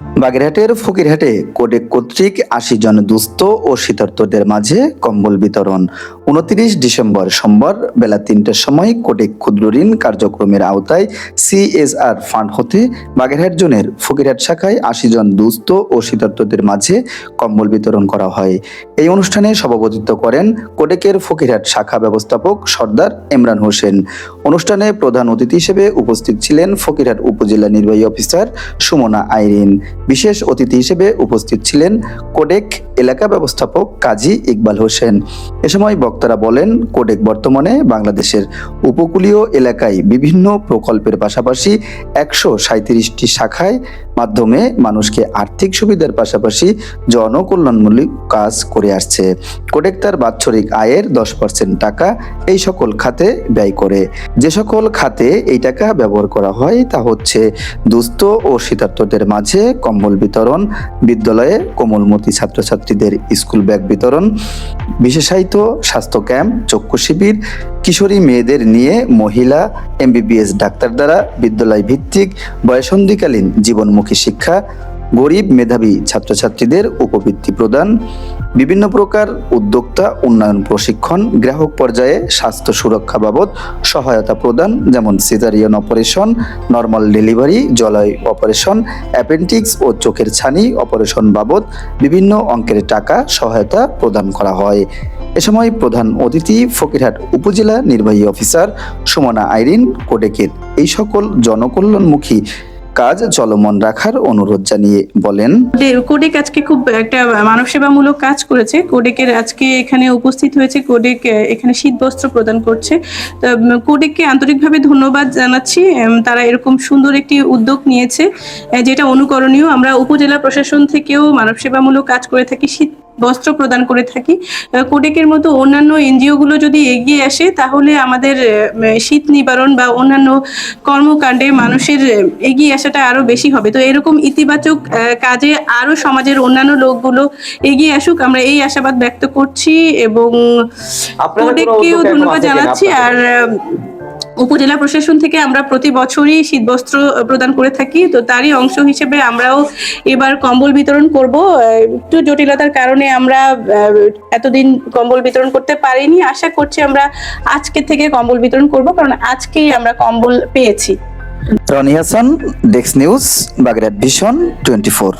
বাগেরহাটের ফকিরহাটে কোডেক কর্তৃক আশি জন দুস্থ ও শীতার্তদের মাঝে কম্বল বিতরণ। উনত্রিশ ডিসেম্বর সোমবার বেলা তিনটার সময় কোডেক ক্ষুদ্র ঋণ কার্যক্রমের আওতায় সিএসআর ফান্ড হতে বাগেরহাট জোনের ফকিরহাট শাখায় আশি জন দুস্থ ও শীতার্তদের মাঝে কম্বল বিতরণ করা হয়। এই অনুষ্ঠানে সভাপতিত্ব করেন কোডেকের ফকিরহাট শাখা ব্যবস্থাপক সর্দার ইমরান হোসেন। অনুষ্ঠানে প্রধান অতিথি হিসেবে উপস্থিত ছিলেন ফকিরহাট উপজেলা নির্বাহী অফিসার সুমনা আইরিন। বিশেষ অতিথি হিসেবে উপস্থিত ছিলেন কোডেক এলাকা ব্যবস্থাপক কাজী ইকবাল হোসেন। এ সময় বক্তারা বলেন, কোডেক বর্তমানে বাংলাদেশের উপকূলীয় এলাকায় বিভিন্ন প্রকল্পের পাশাপাশি একশো সাঁত্রিশটি শাখায় মাধ্যমে মানুষকে আর্থিক সুবিধার পাশাপাশি জনকল্যাণমূলক কাজ করে আসছে। কোডেক তার বাৎসরিক আয়ের দশ পার্সেন্ট টাকা এই সকল খাতে ব্যয় করে। যে সকল খাতে এই টাকা ব্যবহার করা হয় তা হচ্ছে দুস্থ ও শীতার্তদের মাঝে কম্বল বিতরণ, বিদ্যালয়ে কোমলমতি ছাত্রছাত্রীদের স্কুল ব্যাগ বিতরণ, বিশেষায়িত স্বাস্থ্য ক্যাম্প, চক্ষু শিবির, কিশোরী মেয়েদের নিয়ে মহিলা, এমবিবিএস ডাক্তার দ্বারা বিদ্যালয় ভিত্তিক বয়সন্ধিকালীন জীবনমুখী শিক্ষা গরিব মেধাবী ছাত্রছাত্রীদের উপবৃত্তি প্রদান, বিভিন্ন প্রকার উদ্যোক্তা, উন্নয়ন প্রশিক্ষণ, গ্রাহক পর্যায়ে স্বাস্থ্য সুরক্ষা বাবদ সহায়তা প্রদান, যেমন সিজারিয়ান অপারেশন নর্মাল ডেলিভারি জলয় অপারেশন অ্যাপেন্ডিক্স ও চোখের ছানি অপারেশন বাবদ বিভিন্ন অঙ্কের টাকা সহায়তা প্রদান করা হয়। এ সময় প্রধান অতিথি ফকিরহাট উপজেলা নির্বাহী অফিসার সুমনা আইরিন, কোডেকের এই সকল জনকল্যাণমুখী কাজ চলমান রাখার অনুরোধ জানিয়ে বলেন। কোডে- কোডেক আজকে খুব একটা মানব সেবামূলক কাজ করেছে। কোডেকের আজকে এখানে উপস্থিত হয়েছে, কোডেক এখানে শীত বস্ত্র প্রদান করছে। কোডেককে আন্তরিকভাবে ধন্যবাদ জানাচ্ছি। তারা এরকম সুন্দর একটি উদ্যোগ নিয়েছে যেটা অনুকরণীয়। আমরা উপজেলা প্রশাসন থেকেও মানব সেবামূলক কাজ করে থাকি শীত বস্ত্র প্রদান করে থাকি। কোডেকের মতো অন্যান্য এনজিওগুলো যদি এগিয়ে আসে তাহলে আমাদের শীত নিবারণ বা অন্যান্য কর্মকাণ্ডে মানুষের এগিয়ে আসাটা আরও বেশি হবে। তো এরকম ইতিবাচক কাজে আরও সমাজের অন্যান্য লোকগুলো এগিয়ে আসুক আমরা এই আশাবাদ ব্যক্ত করছি এবং কোডেককেও ধন্যবাদ জানাচ্ছি। আর উপজেলা প্রশাসন থেকে আমরা প্রতি বছরই শীতবস্ত্র প্রদান করে থাকি, তো তারই অংশ হিসেবে আমরাও এবার কম্বল বিতরণ করব। একটু জটিলতার কারণে আমরা এতদিন কম্বল বিতরণ করতে পারিনি। আশা করছি আমরা আজকে থেকে কম্বল বিতরণ করব, কারণ আজকেই আমরা কম্বল পেয়েছি। রনি হাসান ডেক্স news Bagerhat vision twenty four